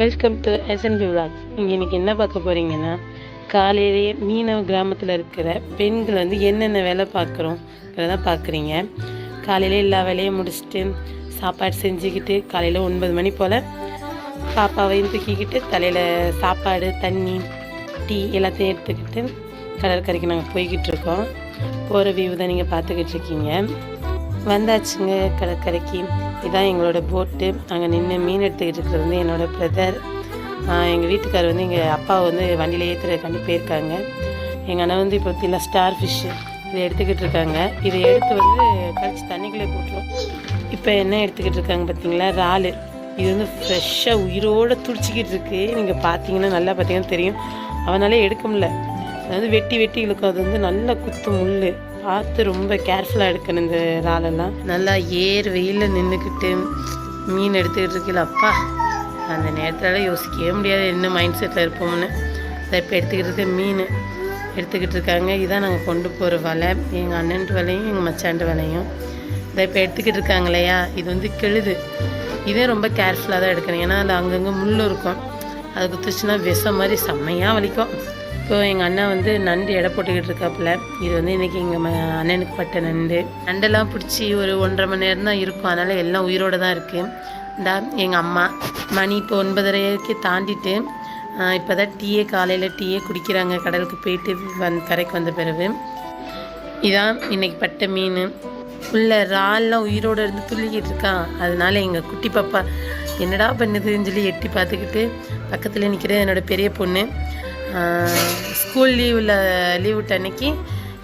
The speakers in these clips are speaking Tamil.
வெல்கம் டு எஸ்என்பி விளாக் நீங்கள் இன்றைக்கி என்ன பார்க்க போகிறீங்கன்னா காலையிலேயே மீனவ கிராமத்தில் இருக்கிற பெண்கள் வந்து என்னென்ன வேலை பார்க்குறோம் தான் பார்க்குறீங்க. காலையில் எல்லா வேலையும் முடிச்சுட்டு சாப்பாடு செஞ்சுக்கிட்டு காலையில் ஒன்பது மணி போல் பாப்பாவையும் தூக்கிக்கிட்டு தலையில் சாப்பாடு தண்ணி டீ எல்லாத்தையும் எடுத்துக்கிட்டு கடற்கரைக்கு நாங்கள் போய்கிட்டு இருக்கோம். போகிற வியூ தான் நீங்கள் பார்த்துக்கிட்டு இருக்கீங்க. வந்தாச்சுங்க கடற்கரைக்கு. இதான் எங்களோட போட்டு அங்கே நின்று மீன் எடுத்துக்கிட்டு இருக்கிறது வந்து என்னோடய பிரதர் எங்கள் வீட்டுக்கார் வந்து எங்கள் அப்பா வந்து வண்டியில் ஏற்றுறதுக்காண்டி போயிருக்காங்க. எங்கள் அண்ணன் வந்து இப்போ பார்த்தீங்கன்னா ஸ்டார் ஃபிஷ்ஷு இதை எடுத்துக்கிட்டு இருக்காங்க. இதை எடுத்து வந்து கழிச்சு தண்ணிக்குள்ளே போட்டுரும். இப்போ என்ன எடுத்துக்கிட்டு இருக்காங்க பார்த்தீங்களா? இறாலு. இது வந்து ஃப்ரெஷ்ஷாக உயிரோடு துடிச்சிக்கிட்டு இருக்கு. நீங்கள் பார்த்தீங்கன்னா நல்லா பார்த்தீங்கன்னா தெரியும். அவனாலே எடுக்க முடியல. அதாவது வெட்டி வெட்டி இழுக்கும். அது வந்து நல்லா குத்து முள் பார்த்து ரொம்ப கேர்ஃபுல்லாக எடுக்கணும் இந்த இறாலெல்லாம். நல்லா ஏர் வெயிலில் நின்றுக்கிட்டு மீன் எடுத்துக்கிட்டு இருக்கல அப்பா. அந்த நேரத்தில் யோசிக்கவே முடியாது என்ன மைண்ட் செட்டில் இருப்போம்னு. அதை இப்போ எடுத்துக்கிட்டு இருக்க மீன் எடுத்துக்கிட்டு இருக்காங்க. இதான் நாங்கள் கொண்டு போகிற வலை. எங்கள் அண்ணன்ட்டு வலையும் எங்கள் மச்சான்ட்டு வலையும். இதை இப்போ எடுத்துக்கிட்டு இருக்காங்க இல்லையா? இது வந்து கெழுது. இதே ரொம்ப கேர்ஃபுல்லாக தான் எடுக்கணும். ஏன்னா அதில் அங்கங்கே முள் இருக்கும். அது குத்துச்சுன்னா விஷம் மாதிரி செம்மையாக வலிக்கும். இப்போ எங்கள் அண்ணன் வந்து நண்டு எடை போட்டுக்கிட்டு இருக்காப்புல. இது வந்து இன்றைக்கி எங்கள் அண்ணனுக்கு பட்ட நண்டு. நண்டெல்லாம் பிடிச்சி ஒரு ஒன்றரை மணி நேரம் தான் இருக்கும். அதனால் எல்லாம் உயிரோடு தான் இருக்குது இந்த எங்கள் அம்மா மணி இப்போ ஒன்பதரைக்கு தாண்டிட்டு இப்போ தான் டீயே காலையில் டீயே குடிக்கிறாங்க. கடலுக்கு போயிட்டு வந் கரைக்கு வந்த பிறகு. இதான் இன்றைக்கி பட்ட மீன். உள்ள இறால்லாம் உயிரோடு இருந்து துள்ளிக்கிட்டு இருக்கான் அதனால எங்கள் குட்டி பாப்பா என்னடா பண்ணுதுன்னு சொல்லி எட்டி பார்த்துக்கிட்டு பக்கத்தில் நிற்கிற என்னோடய பெரிய பொண்ணு ஸ்கூல் லீவில் லீவு விட்ட அன்னைக்கு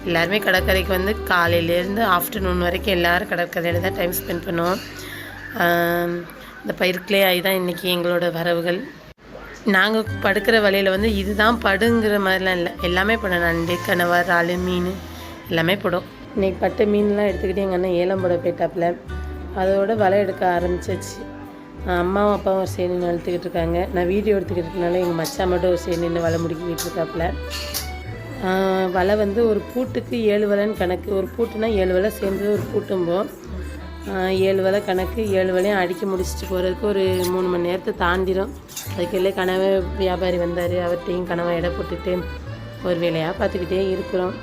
எல்லாருமே கடற்கரைக்கு வந்து காலையிலேருந்து ஆஃப்டர்நூன் வரைக்கும் எல்லோரும் கடற்கரையில் தான் டைம் ஸ்பெண்ட் பண்ணுவோம். இந்த பயிர்களே ஆகி தான் இன்றைக்கி எங்களோட வரவுகள். நாங்கள் படுக்கிற வழியில் வந்து இதுதான் படுங்கிற மாதிரிலாம் இல்லை. எல்லாமே போடணும் நண்டு கனவா இறால் மீன் எல்லாமே போடும். இன்றைக்கி பட்ட மீன்லாம் எடுத்துக்கிட்டு எங்கள் அண்ணன் ஏலம் போட போயிட்டாப்புல. அதோட வலை எடுக்க ஆரம்பிச்சிச்சு. அம்மாவும் அப்பாவும் ஒரு சைடு நின்று அழுத்துக்கிட்டு இருக்காங்க. நான் வீடியோ எடுத்துக்கிட்டு இருக்கனால எங்கள் மச்சா மட்டும் ஒரு சைடு நின்று வலை முடிக்கிட்டு இருக்காப்புல வலை வந்து ஒரு பூட்டுக்கு ஏழு வலைன்னு கணக்கு. ஒரு பூட்டுனா ஏழு வலை சேர்ந்து ஒரு பூட்டும்போம். ஏழு வலை கணக்கு ஏழு வலையும் அடிக்க முடிச்சுட்டு போகிறதுக்கு ஒரு மூணு மணி நேரத்தை தாண்டிடும் அதுக்குள்ளே கனவை வியாபாரி வந்தார். அவர்கிட்டையும் கனவை எடை போட்டுட்டு ஒரு வேலையாக பார்த்துக்கிட்டே இருக்கிறோம்.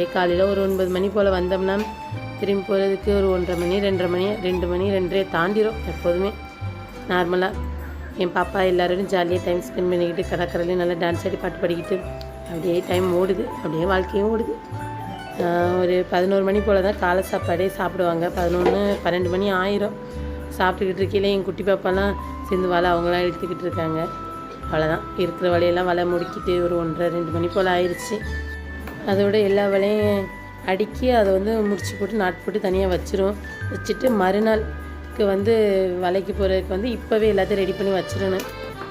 ஏ காலையில் ஒரு ஒன்பது மணி போல் வந்தோம்னா திரும்பி போகிறதுக்கு ஒரு ஒன்றரை மணி ரெண்டரை மணி ரெண்டு மணி ரெண்டரை தாண்டிடும் எப்போதுமே. நார்மலாக என் பாப்பா எல்லோரும் ஜாலியாக டைம் ஸ்பெண்ட் பண்ணிக்கிட்டு கடற்கரையிலையும் நல்லா டான்ஸ் ஆடி பாட்டு படிக்கிட்டு அப்படியே டைம் ஓடுது. அப்படியே வாழ்க்கையும் ஓடுது. ஒரு பதினோரு மணி போல் தான் காலை சாப்பாடே சாப்பிடுவாங்க. பதினொன்று பன்னெண்டு மணி ஆயிரும். சாப்பிட்டுக்கிட்டு இருக்கையில என் குட்டி பாப்பாலாம் சேர்ந்து வலை அவங்களாம் எடுத்துக்கிட்டு இருக்காங்க. அவ்வளோதான் இருக்கிற வலையெல்லாம் வலை முடிக்கிட்டு ஒரு ஒன்றரை ரெண்டு மணி போல் ஆயிடுச்சு அதோட எல்லா வலையும் அடுக்கி அதை வந்து முடிச்சு போட்டு நாட்டு போட்டு தனியாக வச்சிரும். வச்சுட்டு மறுநாள் வந்து வலைக்கு போகிறதுக்கு வந்து இப்போவே எல்லாத்தையும் ரெடி பண்ணி வச்சிடணும்.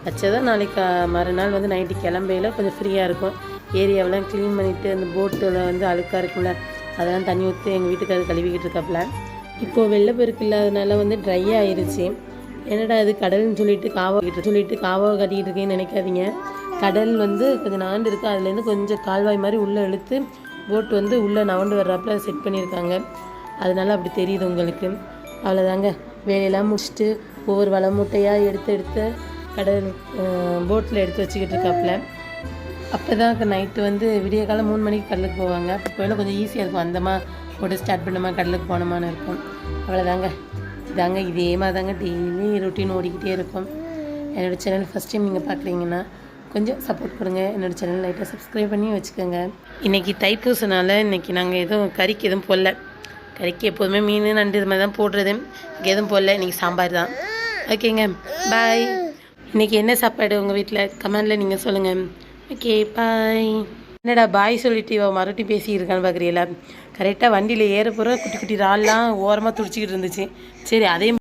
வச்சதான் நாளைக்கு மறுநாள் வந்து நைட்டு கிளம்பையில் கொஞ்சம் ஃப்ரீயாக இருக்கும். ஏரியாவெலாம் க்ளீன் பண்ணிவிட்டு அந்த போட்டில் வந்து அழுக்காக இருக்கும்ல அதெல்லாம் தண்ணி ஊற்றி எங்கள் வீட்டுக்காரர் கழுவிக்கிட்டு இருக்காப்புல. இப்போது வெள்ளப்பெருக்கு இல்லாதனால வந்து ட்ரை ஆயிடுச்சு என்னடா இது கடல்னு சொல்லிட்டு காவா கிட்ட சொல்லிட்டு காவா கட்டிக்கிட்டு இருக்கேன்னு நினைக்காதீங்க. கடல் வந்து கொஞ்சம் நாண்டு இருக்குது அதுலேருந்து கொஞ்சம் கால்வாய் மாதிரி உள்ளே இழுத்து போட் வந்து உள்ளே நவண்டு வர்றாப்புல செட் பண்ணியிருக்காங்க. அதனால அப்படி தெரியுது உங்களுக்கு. அவ்வளோதாங்க வேலையெல்லாம் முடிச்சுட்டு ஒவ்வொரு வள மூட்டையாக எடுத்து எடுத்து கடல் போட்டில் எடுத்து வச்சுக்கிட்டு இருக்காப்புல. அப்போ தான் நைட்டு வந்து விடிய காலம் மூணு மணிக்கு கடலுக்கு போவாங்க. அப்போ போயில கொஞ்சம் ஈஸியாக இருக்கும். அந்தமா போட்டு ஸ்டார்ட் பண்ணோமா கடலுக்கு போனோமான்னு இருக்கும். அவ்வளோதாங்க இதாங்க இதே மாதிரி தாங்க டெய்லி ரொட்டீன் ஓடிக்கிட்டே இருக்கும். என்னோடய சேனல் ஃபஸ்ட் டைம் நீங்கள் பார்க்குறீங்கன்னா கொஞ்சம் சப்போர்ட் கொடுங்க. என்னோடய சேனல் லைட்டாக சப்ஸ்கிரைப் பண்ணி வச்சுக்கோங்க. இன்றைக்கி தைப்பூசனால இன்றைக்கி நாங்கள் எதுவும் கறிக்கு எதுவும் போடல. கறிக்கு எப்போதுமே மீன் நண்டு இது மாதிரி தான் போடுறது. இங்கே எதுவும் போடல. இன்றைக்கி சாம்பார் தான். ஓகேங்க. பாய் இன்றைக்கி என்ன சாப்பாடு உங்கள் வீட்டில் கமெண்டில் நீங்கள் சொல்லுங்கள் ஓகே பாய் என்னடா பாய் சொல்லிட்டு இவன் மறுபடியும் பேசியிருக்கான்னு பார்க்குறீங்களா கரெக்டாக வண்டியில் ஏற போகிற குட்டி குட்டி ரால்லாம் ஓரமாக துடிச்சிக்கிட்டு இருந்துச்சு. சரி அதே